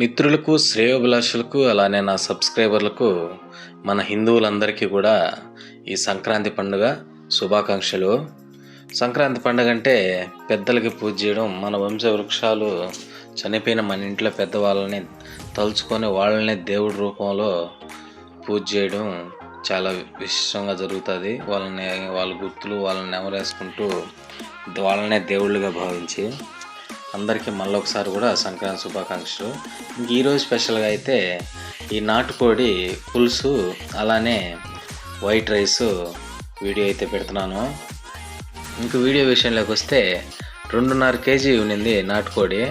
మిత్రులకు శ్రేయోభిలాషులకు అలానే నా సబ్స్క్రైబర్లకు మన హిందువులందరికీ కూడా ఈ సంక్రాంతి పండుగ శుభాకాంక్షలు. సంక్రాంతి పండుగ అంటే పెద్దలకి పూజ చేయడం మన వంశ వృక్షాలు చనిపోయిన మన ఇంట్లో పెద్దవాళ్ళని తలుచుకొని వాళ్ళని దేవుడి రూపంలో పూజ చేయడం చాలా విశిష్టంగా జరుగుతుంది. వాళ్ళని వాళ్ళ గుర్తులు వాళ్ళని నెమరేసుకుంటూ వాళ్ళనే దేవుళ్ళుగా భావించి అందరికీ మళ్ళొకసారి కూడా సంక్రాంతి శుభాకాంక్షలు. ఇంక ఈరోజు స్పెషల్గా అయితే ఈ నాటుకోడి పులుసు అలానే వైట్ రైస్ వీడియో అయితే పెడుతున్నాను. ఇంక వీడియో విషయంలోకి వస్తే రెండున్నర కేజీ ఉన్నింది నాటుకోడి.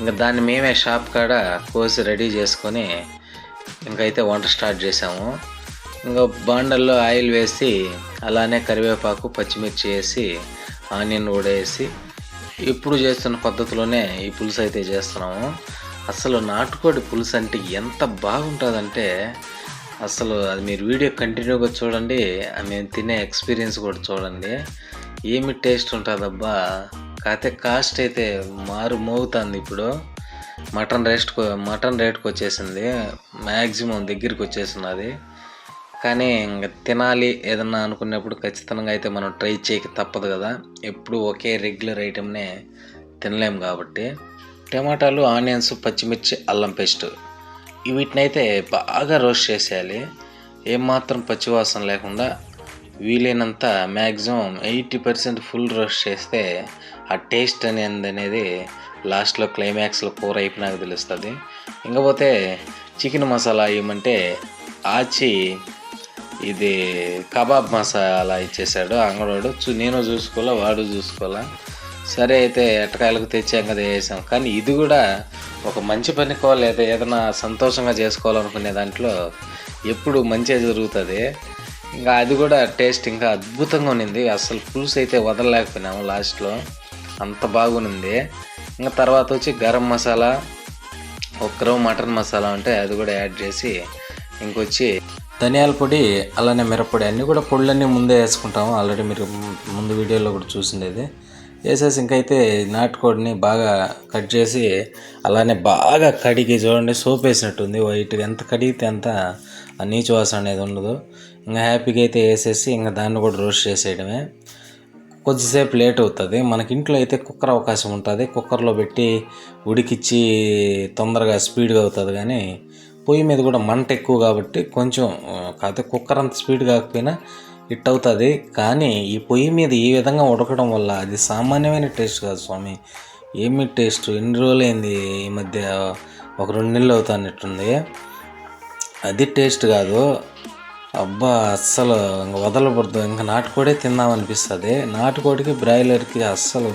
ఇంకా దాన్ని మేమే షాప్ కాడ కోసి రెడీ చేసుకొని ఇంకైతే వంట స్టార్ట్ చేసాము. ఇంకా బాండల్లో ఆయిల్ వేసి అలానే కరివేపాకు పచ్చిమిర్చి వేసి ఆనియన్ కూడా వేసి ఇప్పుడు చేస్తున్న పద్ధతిలోనే ఈ పులుసు అయితే చేస్తున్నాము. అసలు నాటుకోడి పులుసు అంటే ఎంత బాగుంటుందంటే అసలు అది మీరు వీడియో కంటిన్యూగా చూడండి మేము తినే ఎక్స్పీరియన్స్ కూడా చూడండి. ఏమి టేస్ట్ ఉంటుందబ్బా కాకపోతే కాస్ట్ అయితే మారు మోగుతుంది ఇప్పుడు. మటన్ రేస్ట్ మటన్ రేట్కి వచ్చేసింది మ్యాక్సిమం దగ్గరికి వచ్చేసినది కానీ ఇంకా తినాలి ఏదన్నా అనుకున్నప్పుడు ఖచ్చితంగా అయితే మనం ట్రై చేయక తప్పదు కదా. ఎప్పుడు ఒకే రెగ్యులర్ ఐటెంనే తినలేము కాబట్టి. టమాటాలు ఆనియన్స్ పచ్చిమిర్చి అల్లం పేస్ట్ వీటినైతే బాగా రోస్ట్ చేసేయాలి. ఏమాత్రం పచ్చివాసన లేకుండా వీలైనంత maximum eighty percent full roast చేస్తే ఆ టేస్ట్ అనేది అనేది లాస్ట్లో క్లైమాక్స్లో కూర అయిపోయినాక తెలుస్తుంది. ఇంకపోతే చికెన్ మసాలా ఏమంటే ఆచి ఇది కబాబ్ మసాలా ఇచ్చేసాడు అంగడోడు. చూ నేను చూసుకోవాలా వాడు చూసుకోవాలా? సరే అయితే ఎట్టకాయలకు తెచ్చాం కదా వేసాం. కానీ ఇది కూడా ఒక మంచి పనికో లేదా ఏదైనా సంతోషంగా చేసుకోవాలనుకునే దాంట్లో ఎప్పుడు మంచిగా జరుగుతుంది. ఇంకా అది కూడా టేస్ట్ ఇంకా అద్భుతంగా ఉన్నింది. అసలు పులుసు అయితే వదలలేకపోయినాము లాస్ట్లో. అంత బాగుంది ఇంకా తర్వాత వచ్చి గరం మసాలా ఒక్కరో మటన్ మసాలా ఉంటే అది కూడా యాడ్ చేసి ఇంకొచ్చి ధనియాల పొడి అలానే మిరప్పొడి అన్నీ కూడా పొడులన్నీ ముందే వేసుకుంటాము. ఆల్రెడీ మీరు ముందు వీడియోలో కూడా చూసిండేది. వేసేసి ఇంకైతే నాటుకోడిని బాగా కట్ చేసి అలానే బాగా కడిగి చూడండి సోప్ వేసినట్టుంది వైట్గా ఎంత కడిగితే అంత ఆ నీచు వాసన అనేది ఉండదు. ఇంకా హ్యాపీగా అయితే వేసేసి ఇంకా దాన్ని కూడా రోస్ట్ చేసేయడమే. కొద్దిసేపు లేట్ అవుతుంది. మనకి ఇంట్లో అయితే కుక్కర్ అవకాశం ఉంటుంది. కుక్కర్లో పెట్టి ఉడికిచ్చి తొందరగా స్పీడ్గా అవుతుంది కానీ పొయ్యి మీద కూడా మంట ఎక్కువ కాబట్టి కొంచెం కాకపోతే కుక్కర్ అంత స్పీడ్ కాకపోయినా హిట్ అవుతుంది. కానీ ఈ పొయ్యి మీద ఈ విధంగా ఉడకడం వల్ల అది సామాన్యమైన టేస్ట్ కాదు స్వామి. ఏమి టేస్ట్? ఎన్ని రోజులైంది ఈ మధ్య? ఒక రెండు నెలలు అవుతానట్టుంది. అది టేస్ట్ కాదు. అబ్బా అస్సలు ఇంక వదలకూడదు. ఇంకా నాటుకోడే తిందాం అనిపిస్తుంది. నాటుకోడికి బ్రాయిలర్కి అస్సలు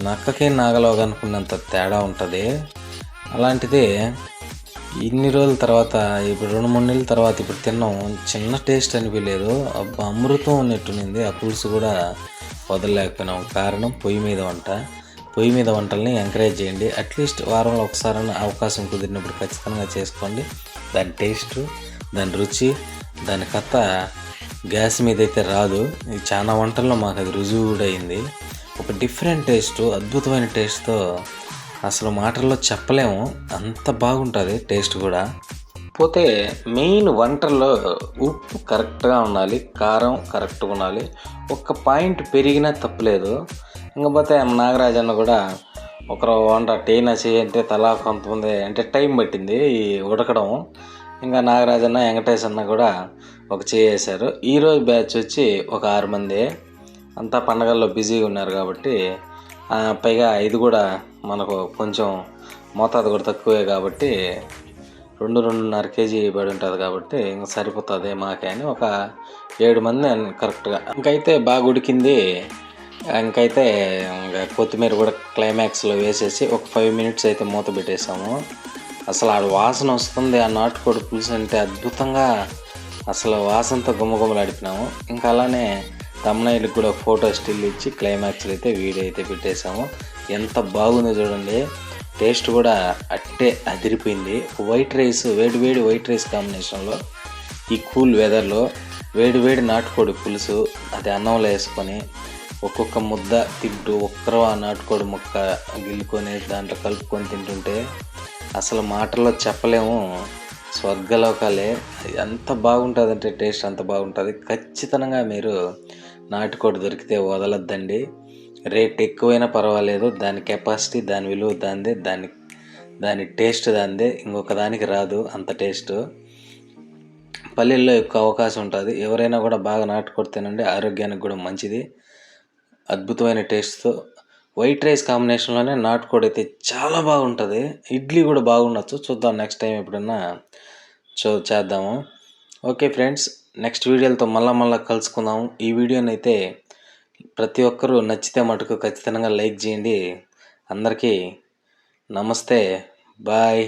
నక్కకి నాగలోగనుకున్నంత తేడా ఉంటుంది. అలాంటిది ఇన్ని రోజుల తర్వాత ఇప్పుడు రెండు మూడు నెలల తర్వాత ఇప్పుడు తిన్నాం. చిన్న టేస్ట్ అనిపించలేదు. అబ్బా అమృతం ఉన్నట్టునింది ఆ పులుసు కూడా వదలలేకపోయినాం. కారణం పొయ్యి మీద వంట. పొయ్యి మీద వంటల్ని ఎంకరేజ్ చేయండి. అట్లీస్ట్ వారంలో ఒకసారి అవకాశం కుదిరినప్పుడు ఖచ్చితంగా చేసుకోండి. దాని టేస్ట్ దాని రుచి దాని కథ గ్యాస్ మీద అయితే రాదు. ఇది చాలా వంటల్లో మాకు అది రుజువు కూడా అయింది. ఒక డిఫరెంట్ టేస్ట్ అద్భుతమైన టేస్ట్తో అసలు మాటల్లో చెప్పలేము. అంత బాగుంటుంది టేస్ట్ కూడా. పోతే మెయిన్ వంటల్లో ఉప్పు కరెక్ట్గా ఉండాలి కారం కరెక్ట్గా ఉండాలి. ఒక్క పాయింట్ పెరిగినా తప్పలేదు. ఇంకపోతే నాగరాజన్న కూడా ఒకరు వంట టేనా చేయంటే తలా కొంతమంది అంటే టైం పట్టింది ఈ ఉడకడం. ఇంకా నాగరాజన్న వెంకటేష్ అన్న కూడా ఒక చేసారు ఈరోజు బ్యాచ్ వచ్చి ఒక ఆరు మంది. అంతా పండగల్లో బిజీగా ఉన్నారు కాబట్టి పైగా ఇది కూడా మనకు కొంచెం మోతాదు కూడా తక్కువే కాబట్టి రెండు రెండున్నర కేజీ పడి ఉంటుంది కాబట్టి ఇంక సరిపోతుంది మాకే అని ఒక ఏడు మంది కరెక్ట్గా ఇంకైతే బాగా ఉడికింది. ఇంకైతే ఇంకా కొత్తిమీర కూడా క్లైమాక్స్లో వేసేసి ఒక ఫైవ్ మినిట్స్ అయితే మూత పెట్టేసాము అసలు ఆడ వాసన వస్తుంది ఆ నాటుకోడి పులుసు అంటే అద్భుతంగా అసలు వాసనతో గుమ్మగుమ్మలాడిపినాము ఇంకా అలానే తమ్నైల్కి కూడా ఫోటో స్టిల్ ఇచ్చి క్లైమాక్స్లో అయితే వీడియో అయితే పెట్టేశాము. ఎంత బాగుందో చూడండి. టేస్ట్ కూడా అట్టే అదిరిపోయింది. వైట్ రైస్ వేడి వేడి వైట్ రైస్ కాంబినేషన్లో ఈ కూల్ వెదర్లో వేడి వేడి నాటుకోడి పులుసు అది అన్నంలో వేసుకొని ఒక్కొక్క ముద్ద తింటూ ఒక్కరో ఆ నాటుకోడి ముక్క గిల్లుకొని దాంట్లో కలుపుకొని తింటుంటే అసలు మాటల్లో చెప్పలేము. స్వర్గలోకాలే. ఎంత బాగుంటుందంటే టేస్ట్ అంత బాగుంటుంది. ఖచ్చితంగా మీరు నాటుకోడి దొరికితే వదలొద్దండి. రేట్ ఎక్కువైనా పర్వాలేదు. దాని కెపాసిటీ దాని విలువ దానిదే దాని దాని టేస్ట్ దానిదే. ఇంకొక దానికి రాదు అంత టేస్ట్. పల్లెల్లో ఎక్కువ అవకాశం ఉంటుంది. ఎవరైనా కూడా బాగా నాటుకోడి తినండి. ఆరోగ్యానికి కూడా మంచిది. అద్భుతమైన టేస్ట్తో. వైట్ రైస్ కాంబినేషన్లోనే నాటుకోడి అయితే చాలా బాగుంటుంది. ఇడ్లీ కూడా బాగుండొచ్చు. చూద్దాం నెక్స్ట్ టైం ఎప్పుడన్నా చూ చేద్దాము. Okay friends. నెక్స్ట్ వీడియోలతో మళ్ళా మళ్ళీ కలుసుకుందాం. ఈ వీడియోనైతే ప్రతి ఒక్కరూ నచ్చితే మటుకు ఖచ్చితంగా లైక్ చేయండి. అందరికీ నమస్తే. బాయ్.